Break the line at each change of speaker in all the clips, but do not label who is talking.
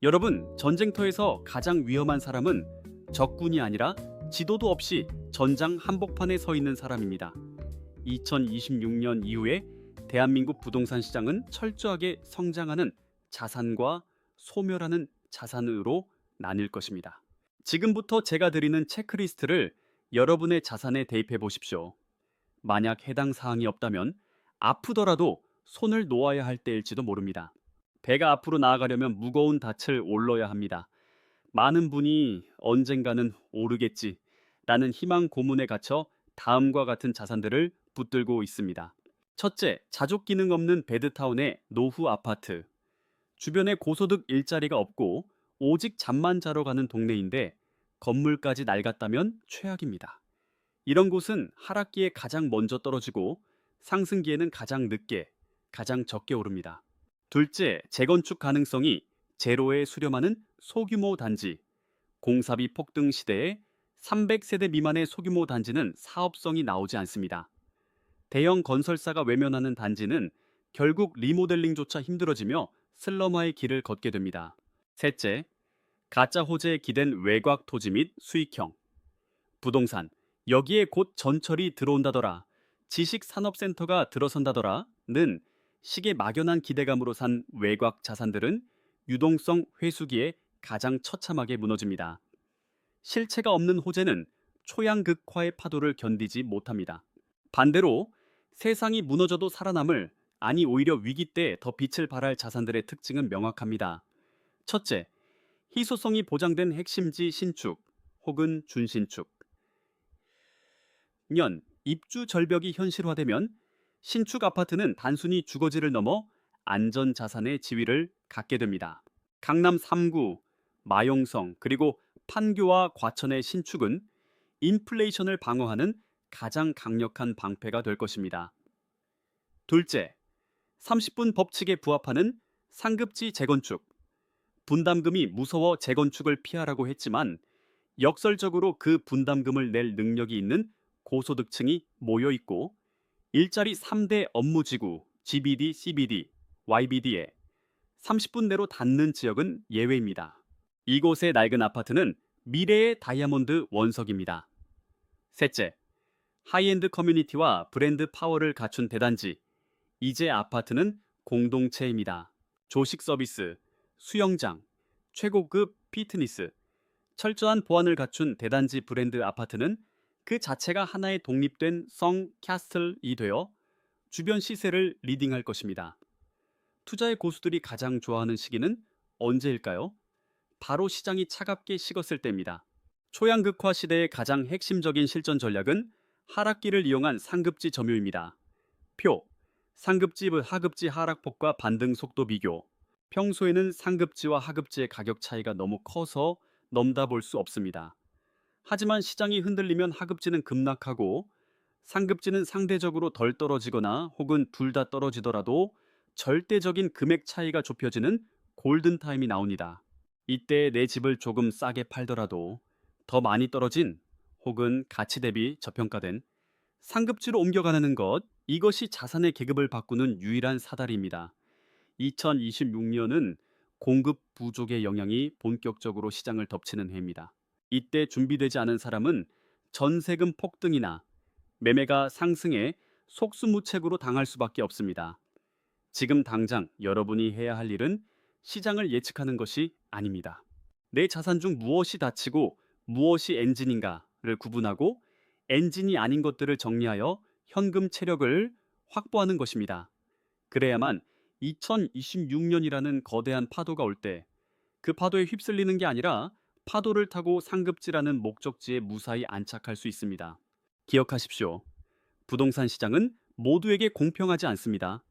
여러분, 전쟁터에서 가장 위험한 사람은 적군이 아니라 지도도 없이 전장 한복판에 서 있는 사람입니다. 2026년 이후에 대한민국 부동산 시장은 철저하게 성장하는 자산과 소멸하는 자산으로 나뉠 것입니다. 지금부터 제가 드리는 체크리스트를 여러분의 자산에 대입해 보십시오. 만약 해당 사항이 없다면 아프더라도 손을 놓아야 할 때일지도 모릅니다. 배가 앞으로 나아가려면 무거운 닻을 올러야 합니다. 많은 분이 언젠가는 오르겠지 라는 희망 고문에 갇혀 다음과 같은 자산들을 붙들고 있습니다. 첫째, 자족 기능 없는 베드타운의 노후 아파트. 주변에 고소득 일자리가 없고 오직 잠만 자러 가는 동네인데 건물까지 낡았다면 최악입니다. 이런 곳은 하락기에 가장 먼저 떨어지고 상승기에는 가장 늦게, 가장 적게 오릅니다. 둘째, 재건축 가능성이 제로에 수렴하는 소규모 단지. 공사비 폭등 시대에 300세대 미만의 소규모 단지는 사업성이 나오지 않습니다. 대형 건설사가 외면하는 단지는 결국 리모델링조차 힘들어지며 슬럼화의 길을 걷게 됩니다. 셋째, 가짜 호재에 기댄 외곽 토지 및 수익형. 부동산, 여기에 곧 전철이 들어온다더라. 지식산업센터가 들어선다더라 는 시계 막연한 기대감으로 산 외곽 자산들은 유동성 회수기에 가장 처참하게 무너집니다. 실체가 없는 호재는 초양극화의 파도를 견디지 못합니다. 반대로 세상이 무너져도 살아남을 아니 오히려 위기 때 더 빛을 발할 자산들의 특징은 명확합니다. 첫째, 희소성이 보장된 핵심지 신축 혹은 준신축. 년 입주 절벽이 현실화되면 신축 아파트는 단순히 주거지를 넘어 안전 자산의 지위를 갖게 됩니다. 강남 3구, 마용성 그리고 판교와 과천의 신축은 인플레이션을 방어하는 가장 강력한 방패가 될 것입니다. 둘째, 30분 법칙에 부합하는 상급지 재건축. 분담금이 무서워 재건축을 피하라고 했지만 역설적으로 그 분담금을 낼 능력이 있는 고소득층이 모여 있고 일자리 3대 업무지구 GBD, CBD, YBD에 30분 내로 닿는 지역은 예외입니다. 이곳의 낡은 아파트는 미래의 다이아몬드 원석입니다. 셋째, 하이엔드 커뮤니티와 브랜드 파워를 갖춘 대단지. 이제 아파트는 공동체입니다. 조식 서비스, 수영장, 최고급 피트니스, 철저한 보안을 갖춘 대단지 브랜드 아파트는 그 자체가 하나의 독립된 성 캐슬이 되어 주변 시세를 리딩할 것입니다. 투자의 고수들이 가장 좋아하는 시기는 언제일까요? 바로 시장이 차갑게 식었을 때입니다. 초양극화 시대의 가장 핵심적인 실전 전략은 하락기를 이용한 상급지 점유입니다. 표, 상급지 하급지 하락폭과 반등 속도 비교. 평소에는 상급지와 하급지의 가격 차이가 너무 커서 넘다 볼 수 없습니다. 하지만 시장이 흔들리면 하급지는 급락하고 상급지는 상대적으로 덜 떨어지거나 혹은 둘 다 떨어지더라도 절대적인 금액 차이가 좁혀지는 골든타임이 나옵니다. 이때 내 집을 조금 싸게 팔더라도 더 많이 떨어진 혹은 가치 대비 저평가된 상급지로 옮겨가는 것, 이것이 자산의 계급을 바꾸는 유일한 사다리입니다. 2026년은 공급 부족의 영향이 본격적으로 시장을 덮치는 해입니다. 이때 준비되지 않은 사람은 전세금 폭등이나 매매가 상승해 속수무책으로 당할 수밖에 없습니다. 지금 당장 여러분이 해야 할 일은 시장을 예측하는 것이 아닙니다. 내 자산 중 무엇이 닫히고 무엇이 엔진인가를 구분하고 엔진이 아닌 것들을 정리하여 현금 체력을 확보하는 것입니다. 그래야만 2026년이라는 거대한 파도가 올 때 그 파도에 휩쓸리는 게 아니라 파도를 타고 상급지라는 목적지에 무사히 안착할 수 있습니다. 기억하십시오. 부동산 시장은 모두에게 공평하지 않습니다.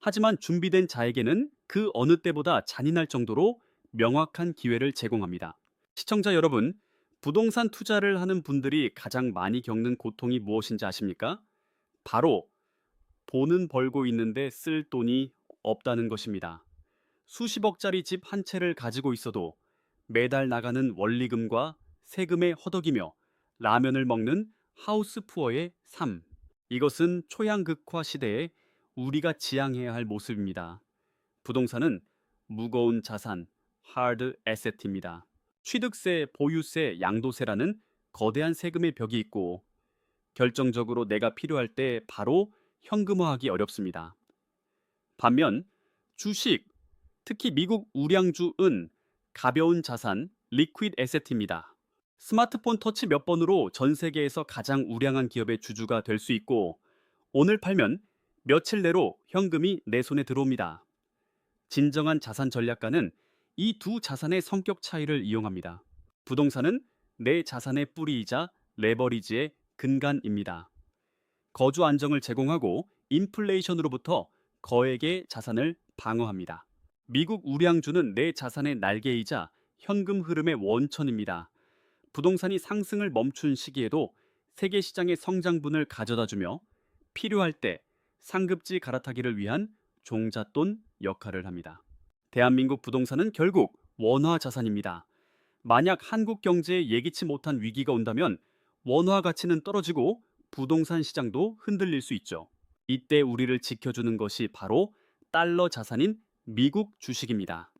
하지만 준비된 자에게는 그 어느 때보다 잔인할 정도로 명확한 기회를 제공합니다. 시청자 여러분, 부동산 투자를 하는 분들이 가장 많이 겪는 고통이 무엇인지 아십니까? 바로 돈은 벌고 있는데 쓸 돈이 없다는 것입니다. 수십억짜리 집 한 채를 가지고 있어도 매달 나가는 원리금과 세금에 허덕이며 라면을 먹는 하우스 푸어의 삶. 이것은 초양극화 시대에 우리가 지향해야 할 모습입니다. 부동산은 무거운 자산, hard asset입니다. 취득세, 보유세, 양도세라는 거대한 세금의 벽이 있고 결정적으로 내가 필요할 때 바로 현금화하기 어렵습니다. 반면 주식, 특히 미국 우량주은 가벼운 자산, 리퀴드 에셋입니다. 스마트폰 터치 몇 번으로 전 세계에서 가장 우량한 기업의 주주가 될 수 있고 오늘 팔면 며칠 내로 현금이 내 손에 들어옵니다. 진정한 자산 전략가는 이 두 자산의 성격 차이를 이용합니다. 부동산은 내 자산의 뿌리이자 레버리지의 근간입니다. 거주 안정을 제공하고 인플레이션으로부터 거액의 자산을 방어합니다. 미국 우량주는 내 자산의 날개이자 현금 흐름의 원천입니다. 부동산이 상승을 멈춘 시기에도 세계 시장의 성장분을 가져다주며 필요할 때 상급지 갈아타기를 위한 종잣돈 역할을 합니다. 대한민국 부동산은 결국 원화 자산입니다. 만약 한국 경제에 예기치 못한 위기가 온다면 원화 가치는 떨어지고 부동산 시장도 흔들릴 수 있죠. 이때 우리를 지켜주는 것이 바로 달러 자산인 미국 주식입니다.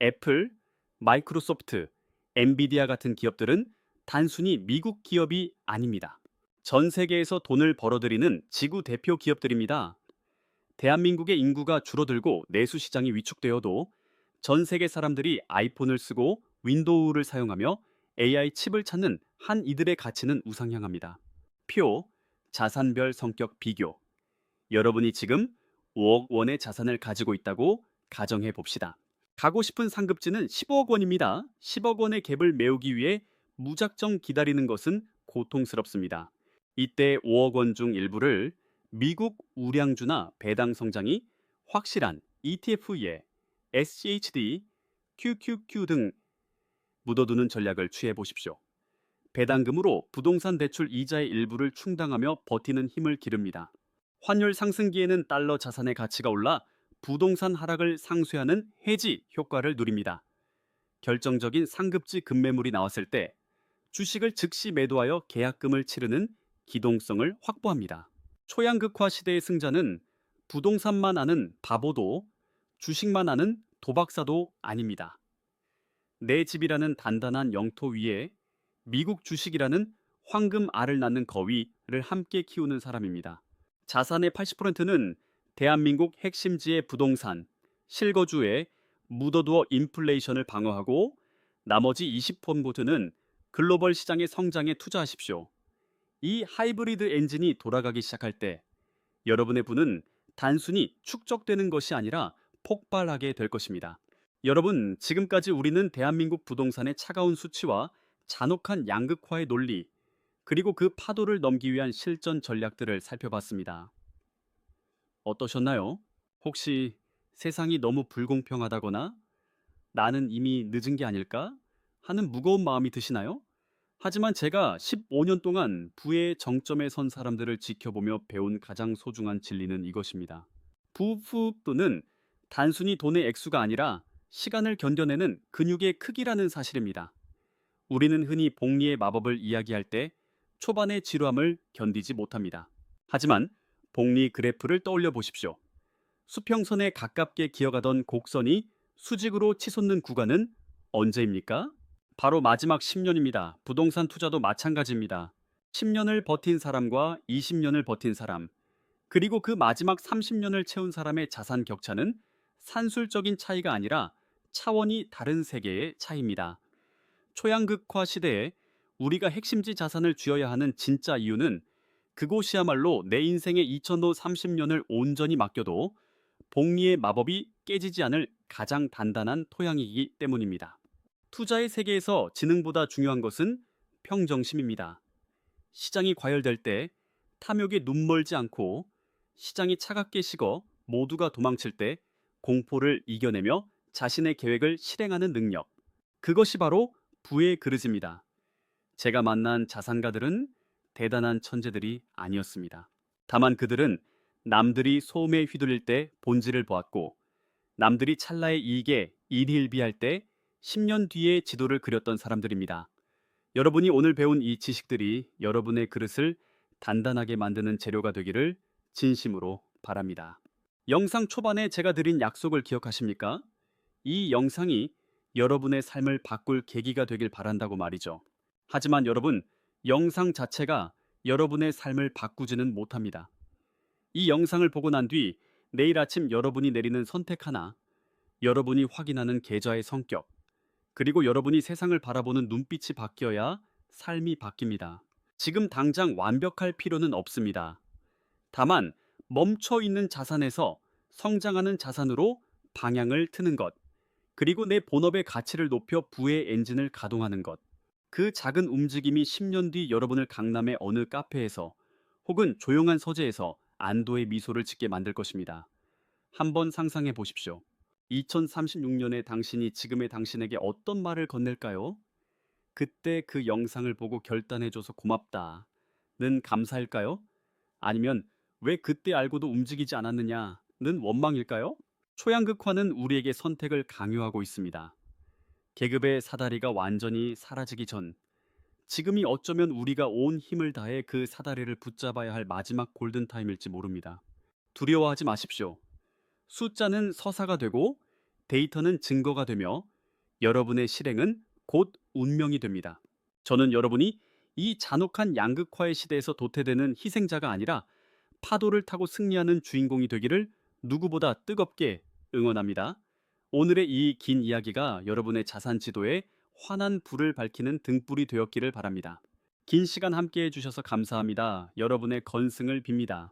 애플, 마이크로소프트, 엔비디아 같은 기업들은 단순히 미국 기업이 아닙니다. 전 세계에서 돈을 벌어들이는 지구 대표 기업들입니다. 대한민국의 인구가 줄어들고 내수 시장이 위축되어도 전 세계 사람들이 아이폰을 쓰고 윈도우를 사용하며 AI 칩을 찾는 한 이들의 가치는 우상향합니다. 표, 자산별 성격 비교. 여러분이 지금 5억 원의 자산을 가지고 있다고 가정해 봅시다. 가고 싶은 상급지는 15억 원입니다. 10억 원의 갭을 메우기 위해 무작정 기다리는 것은 고통스럽습니다. 이때 5억 원 중 일부를 미국 우량주나 배당 성장이 확실한 ETF에 SCHD, QQQ 등 묻어두는 전략을 취해 보십시오. 배당금으로 부동산 대출 이자의 일부를 충당하며 버티는 힘을 기릅니다. 환율 상승기에는 달러 자산의 가치가 올라 부동산 하락을 상쇄하는 해지 효과를 누립니다. 결정적인 상급지 급매물이 나왔을 때 주식을 즉시 매도하여 계약금을 치르는 기동성을 확보합니다. 초양극화 시대의 승자는 부동산만 아는 바보도 주식만 아는 도박사도 아닙니다. 내 집이라는 단단한 영토 위에 미국 주식이라는 황금 알을 낳는 거위를 함께 키우는 사람입니다. 자산의 80%는 대한민국 핵심지의 부동산, 실거주에 묻어두어 인플레이션을 방어하고 나머지 20%는 글로벌 시장의 성장에 투자하십시오. 이 하이브리드 엔진이 돌아가기 시작할 때 여러분의 부는 단순히 축적되는 것이 아니라 폭발하게 될 것입니다. 여러분, 지금까지 우리는 대한민국 부동산의 차가운 수치와 잔혹한 양극화의 논리, 그리고 그 파도를 넘기 위한 실전 전략들을 살펴봤습니다. 어떠셨나요? 혹시 세상이 너무 불공평하다거나 나는 이미 늦은 게 아닐까 하는 무거운 마음이 드시나요? 하지만 제가 15년 동안 부의 정점에 선 사람들을 지켜보며 배운 가장 소중한 진리는 이것입니다. 부富또는 단순히 돈의 액수가 아니라 시간을 견뎌내는 근육의 크기라는 사실입니다. 우리는 흔히 복리의 마법을 이야기할 때 초반의 지루함을 견디지 못합니다. 하지만 복리 그래프를 떠올려 보십시오. 수평선에 가깝게 기어가던 곡선이 수직으로 치솟는 구간은 언제입니까? 바로 마지막 10년입니다. 부동산 투자도 마찬가지입니다. 10년을 버틴 사람과 20년을 버틴 사람, 그리고 그 마지막 30년을 채운 사람의 자산 격차는 산술적인 차이가 아니라 차원이 다른 세계의 차이입니다. 초양극화 시대에 우리가 핵심지 자산을 쥐어야 하는 진짜 이유는 그곳이야말로 내 인생의 2000호 30년을 온전히 맡겨도 복리의 마법이 깨지지 않을 가장 단단한 토양이기 때문입니다. 투자의 세계에서 지능보다 중요한 것은 평정심입니다. 시장이 과열될 때 탐욕에 눈멀지 않고 시장이 차갑게 식어 모두가 도망칠 때 공포를 이겨내며 자신의 계획을 실행하는 능력. 그것이 바로 부의 그릇입니다. 제가 만난 자산가들은 대단한 천재들이 아니었습니다. 다만 그들은 남들이 소음에 휘둘릴 때 본질을 보았고 남들이 찰나의 이익에 일희일비할 때 10년 뒤에 지도를 그렸던 사람들입니다. 여러분이 오늘 배운 이 지식들이 여러분의 그릇을 단단하게 만드는 재료가 되기를 진심으로 바랍니다. 영상 초반에 제가 드린 약속을 기억하십니까? 이 영상이 여러분의 삶을 바꿀 계기가 되길 바란다고 말이죠. 하지만 여러분, 영상 자체가 여러분의 삶을 바꾸지는 못합니다. 이 영상을 보고 난 뒤 내일 아침 여러분이 내리는 선택 하나, 여러분이 확인하는 계좌의 성격, 그리고 여러분이 세상을 바라보는 눈빛이 바뀌어야 삶이 바뀝니다. 지금 당장 완벽할 필요는 없습니다. 다만 멈춰 있는 자산에서 성장하는 자산으로 방향을 트는 것, 그리고 내 본업의 가치를 높여 부의 엔진을 가동하는 것. 그 작은 움직임이 10년 뒤 여러분을 강남의 어느 카페에서 혹은 조용한 서재에서 안도의 미소를 짓게 만들 것입니다. 한번 상상해 보십시오. 2036년의 당신이 지금의 당신에게 어떤 말을 건넬까요? 그때 그 영상을 보고 결단해줘서 고맙다. 는 감사일까요? 아니면 왜 그때 알고도 움직이지 않았느냐 는 원망일까요? 초양극화는 우리에게 선택을 강요하고 있습니다. 계급의 사다리가 완전히 사라지기 전, 지금이 어쩌면 우리가 온 힘을 다해 그 사다리를 붙잡아야 할 마지막 골든타임일지 모릅니다. 두려워하지 마십시오. 숫자는 서사가 되고 데이터는 증거가 되며 여러분의 실행은 곧 운명이 됩니다. 저는 여러분이 이 잔혹한 양극화의 시대에서 도태되는 희생자가 아니라 파도를 타고 승리하는 주인공이 되기를 누구보다 뜨겁게 응원합니다. 오늘의 이 긴 이야기가 여러분의 자산 지도에 환한 불을 밝히는 등불이 되었기를 바랍니다. 긴 시간 함께 해주셔서 감사합니다. 여러분의 건승을 빕니다.